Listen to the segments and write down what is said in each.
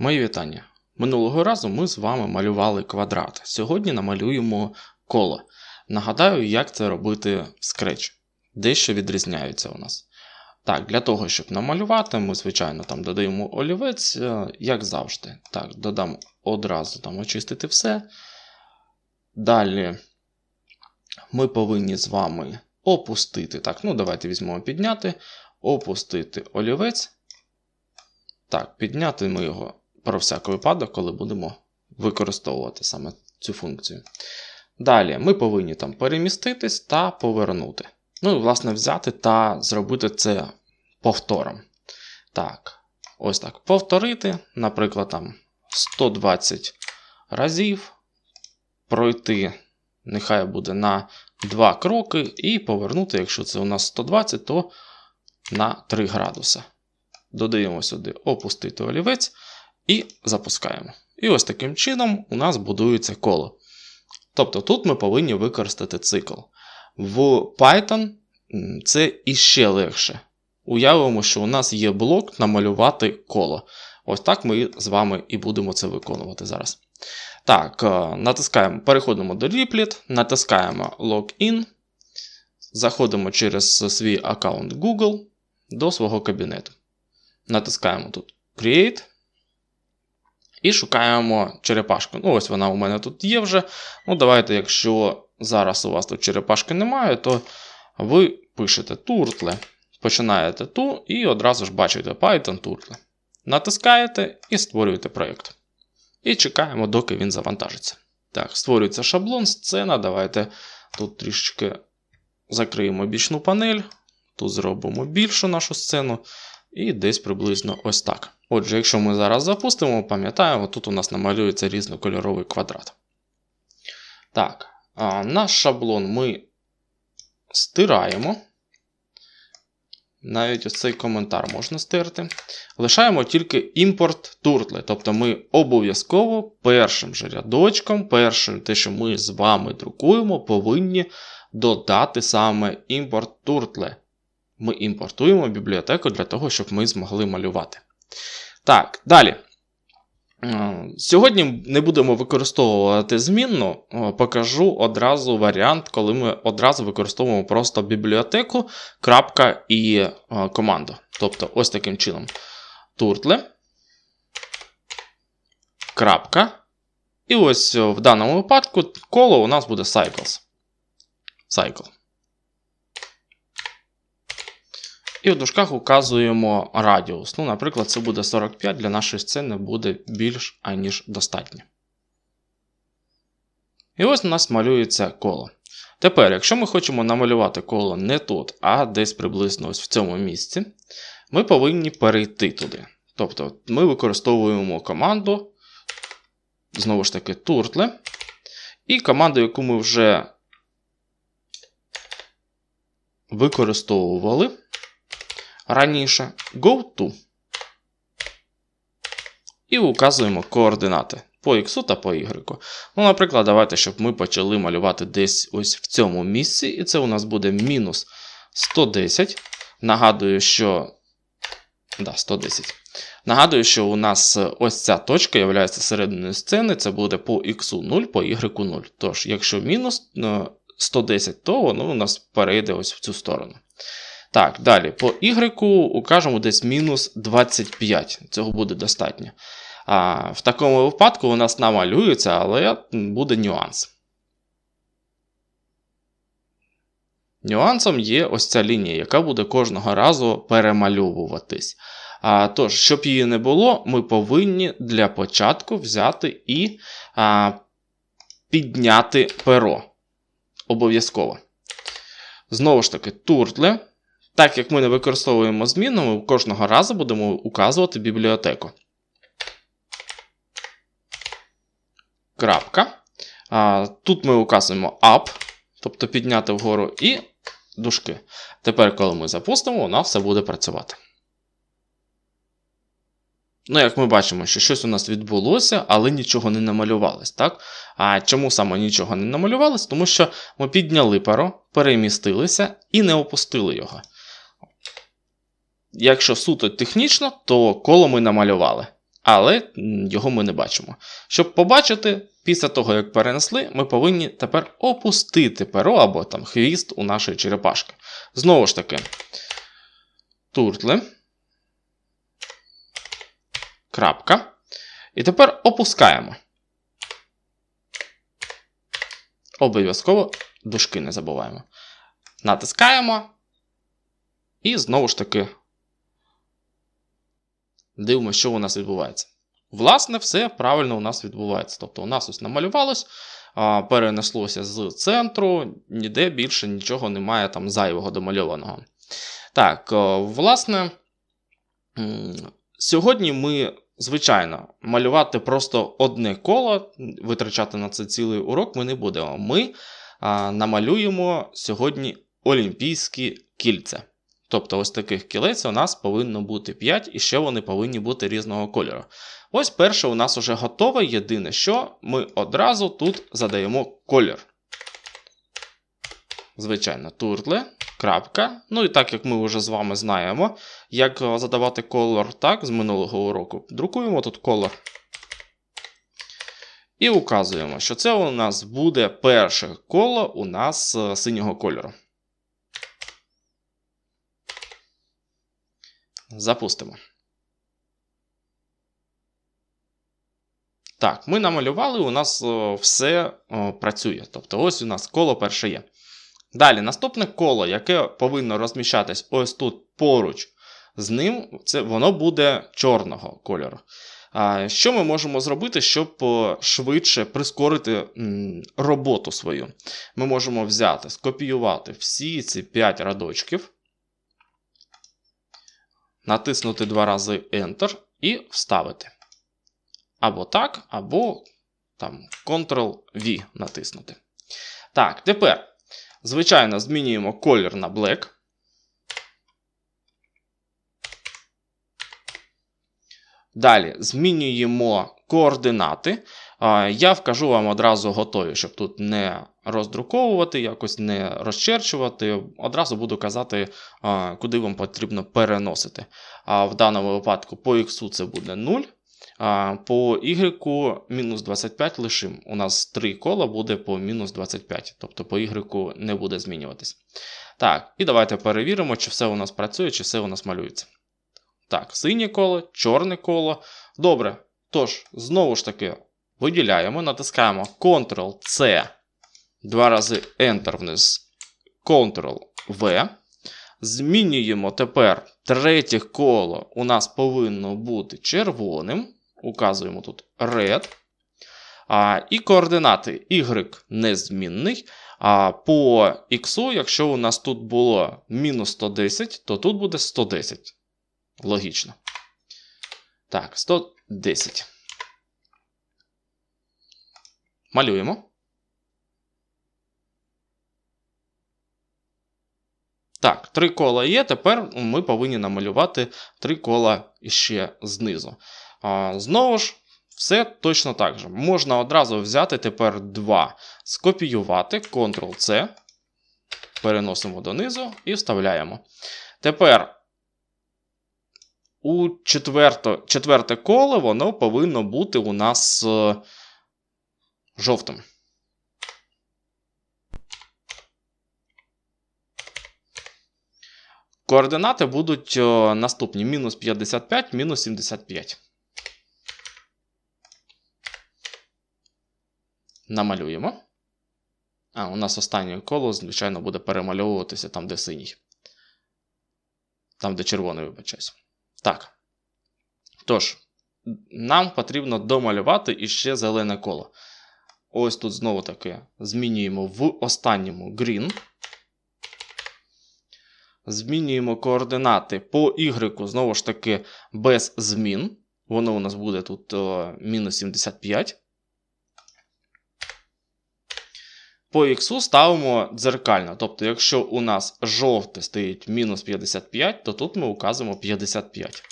Мої вітання. Минулого разу ми з вами малювали квадрат. Сьогодні намалюємо коло. Нагадаю, як це робити в Scratch. Дещо відрізняються у нас. Так, для того, щоб намалювати, ми, звичайно, там додаємо олівець, е, як завжди. Так, додам одразу там очистити все. Далі ми повинні з вами опустити. Так, ну давайте візьмемо підняти, опустити олівець. Так, підняти ми його про всяк випадок, коли будемо використовувати саме цю функцію. Далі ми повинні там переміститись та повернути. Ну і, власне, взяти та зробити це повтором. Так, ось так. Повторити, наприклад, там 120 разів. Пройти, нехай буде на 2 кроки, і повернути, якщо це у нас 120, то на 3 градуси. Додаємо сюди опустити олівець і запускаємо. І ось таким чином у нас будується коло. Тобто тут ми повинні використати цикл. В Python це іще легше. Уявимо, що у нас є блок намалювати коло. Ось так ми з вами і будемо це виконувати зараз. Так, натискаємо, переходимо до Replit, натискаємо Login, заходимо через свій аккаунт Google до свого кабінету. Натискаємо тут Create. І шукаємо черепашку. Ну, ось вона у мене тут є вже. Ну, давайте, якщо зараз у вас тут черепашки немає, то ви пишете Turtle. Починаєте ту і одразу ж бачите Python Turtle. Натискаєте і створюєте проєкт. І чекаємо, доки він завантажиться. Так, створюється шаблон, сцена. Давайте тут трішечки закриємо бічну панель. Тут зробимо більшу нашу сцену. І десь приблизно ось так. Отже, якщо ми зараз запустимо, пам'ятаємо, тут у нас намалюється різнокольоровий квадрат. Так, наш шаблон ми стираємо. Навіть ось цей коментар можна стерти. Лишаємо тільки імпорт туртли. Тобто ми обов'язково першим же рядочком, першим те, що ми з вами друкуємо, повинні додати саме імпорт туртле. Ми імпортуємо бібліотеку для того, щоб ми змогли малювати. Так, далі. Сьогодні не будемо використовувати змінну, покажу одразу варіант, коли ми одразу використовуємо просто бібліотеку, крапка і команду. Тобто, ось таким чином. Туртле. Крапка. І ось в даному випадку коло у нас буде cycles. Cycle. І в дужках указуємо радіус. Ну, Наприклад, це буде 45 для нашої сцени буде більш аніж достатньо. І ось у нас малюється коло. Тепер, якщо ми хочемо намалювати коло не тут, а десь приблизно ось в цьому місці, ми повинні перейти туди. Тобто ми використовуємо команду, знову ж таки, turtle. І команду, яку ми вже використовували раніше go to. І указуємо координати по X та по Y. Ну, Наприклад, давайте, щоб ми почали малювати десь ось в цьому місці. І це у нас буде мінус 110. Нагадую, що. Да, 110. Нагадую, що у нас ось ця точка є серединою сцени, це буде по x 0, по y 0. Тож, якщо мінус 110, е, то воно у нас перейде ось в цю сторону. Так, далі по Y укажемо десь мінус 25. Цього буде достатньо. А, В такому випадку у нас намалюється, але буде нюанс. Нюансом є ось ця лінія, яка буде кожного разу перемальовуватись. А, Тож, щоб її не було, ми повинні для початку взяти і а, підняти перо. Обов'язково. Знову ж таки, туртле. Так як ми не використовуємо зміну, ми кожного разу будемо указувати бібліотеку. Крапка. Тут ми указуємо up, тобто підняти вгору, і дужки. Тепер, коли ми запустимо, нас все буде працювати. Ну, як ми бачимо, що щось у нас відбулося, але нічого не намалювалось. так? А чому саме нічого не намалювалось? Тому що ми підняли перо, перемістилися і не опустили його. Якщо суто технічно, то коло ми намалювали. але його ми не бачимо. Щоб побачити, після того, як перенесли, ми повинні тепер опустити перо або там хвіст у нашої черепашки. Знову ж таки, туртли. Крапка. І тепер опускаємо. Обов'язково дужки не забуваємо. Натискаємо. І знову ж таки дивимося, що у нас відбувається. Власне, все правильно у нас відбувається. Тобто, у нас ось намалювалось, перенеслося з центру, ніде більше нічого немає там зайвого домальованого. Так, власне, сьогодні ми, звичайно, малювати просто одне коло, витрачати на це цілий урок ми не будемо. Ми намалюємо сьогодні олімпійські кільця. Тобто, ось таких кілець у нас повинно бути 5, і ще вони повинні бути різного кольору. Ось перше у нас вже готове. Єдине, що ми одразу тут задаємо колір. Звичайно, туртле, крапка. Ну і так як ми вже з вами знаємо, як задавати колор так, з минулого уроку, друкуємо тут колор. І указуємо, що це у нас буде перше коло у нас е, синього кольору. Запустимо. Так, ми намалювали, у нас все працює. Тобто, ось у нас коло перше є. Далі, наступне коло, яке повинно розміщатись ось тут поруч з ним, це воно буде чорного кольору. Що ми можемо зробити, щоб швидше прискорити роботу свою? Ми можемо взяти, скопіювати всі ці 5 радочків натиснути два рази Enter і вставити. Або так, або там Ctrl-V натиснути. Так, тепер, звичайно, змінюємо колір на Black. Далі змінюємо координати. Я вкажу вам одразу готові, щоб тут не роздруковувати, якось не розчерчувати. Одразу буду казати, куди вам потрібно переносити. В даному випадку по X це буде 0. По Y мінус 25 лишим. У нас 3 кола буде по мінус 25, тобто по Y не буде змінюватись. Так, і давайте перевіримо, чи все у нас працює, чи все у нас малюється. Так, синє коло, чорне коло. Добре. Тож, знову ж таки, виділяємо, натискаємо Ctrl-C, два рази Enter вниз, Ctrl-V. Змінюємо тепер третє коло у нас повинно бути червоним. Указуємо тут Red. А, І координати Y незмінний. А по X, якщо у нас тут було мінус 110, то тут буде 110. Логічно. Так, 110. Малюємо. Так, три кола є. Тепер ми повинні намалювати три кола іще знизу. А, Знову ж, все точно так же. Можна одразу взяти тепер два, скопіювати, Ctrl-C, переносимо донизу і вставляємо. Тепер у четверте, четверте коло воно повинно бути у нас е, жовтим. Координати будуть наступні: мінус 55, мінус 75. Намалюємо. А, у нас останнє коло, звичайно, буде перемальовуватися там, де синій. Там, де червоний, вибачаюсь. Так. Тож, нам потрібно домалювати іще зелене коло. Ось тут знову таки змінюємо в останньому green. Змінюємо координати по Y, знову ж таки, без змін. Воно у нас буде тут мінус 75. По X ставимо дзеркально. Тобто, якщо у нас жовте стоїть мінус 55, то тут ми указуємо 55.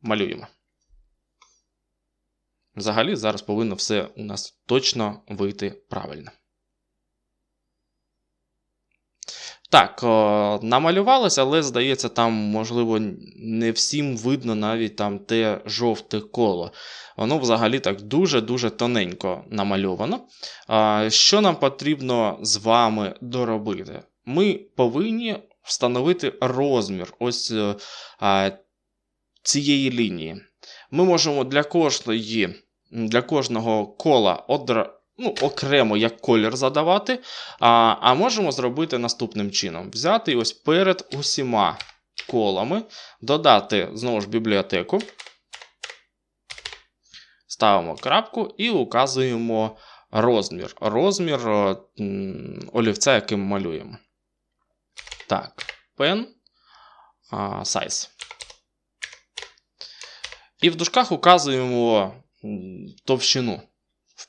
Малюємо. Взагалі, зараз повинно все у нас точно вийти правильно. Так, о, намалювалося, але здається, там, можливо, не всім видно навіть там те жовте коло. Воно взагалі так дуже-дуже тоненько намальовано. Що нам потрібно з вами доробити? Ми повинні встановити розмір ось е, цієї лінії. Ми можемо для кожної, для кожного кола одра, ну, окремо як колір задавати, а, а можемо зробити наступним чином: взяти ось перед усіма колами, додати знову ж бібліотеку, ставимо крапку і указуємо розмір. Розмір олівця, яким малюємо. Так, pen, size. І в дужках указуємо товщину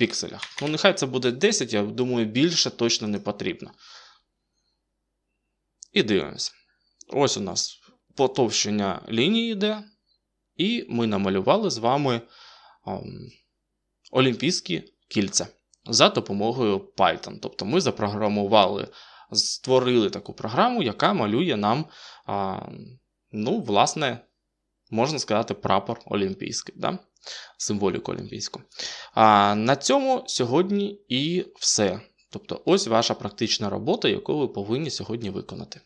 пікселях. Ну, нехай це буде 10, я думаю, більше точно не потрібно. І дивимося. Ось у нас потовщення лінії йде. І ми намалювали з вами ем, олімпійські кільця за допомогою Python. Тобто ми запрограмували, створили таку програму, яка малює нам, а, ну, власне, можна сказати, прапор олімпійський, да? символіку олімпійську. А на цьому сьогодні і все. Тобто, ось ваша практична робота, яку ви повинні сьогодні виконати.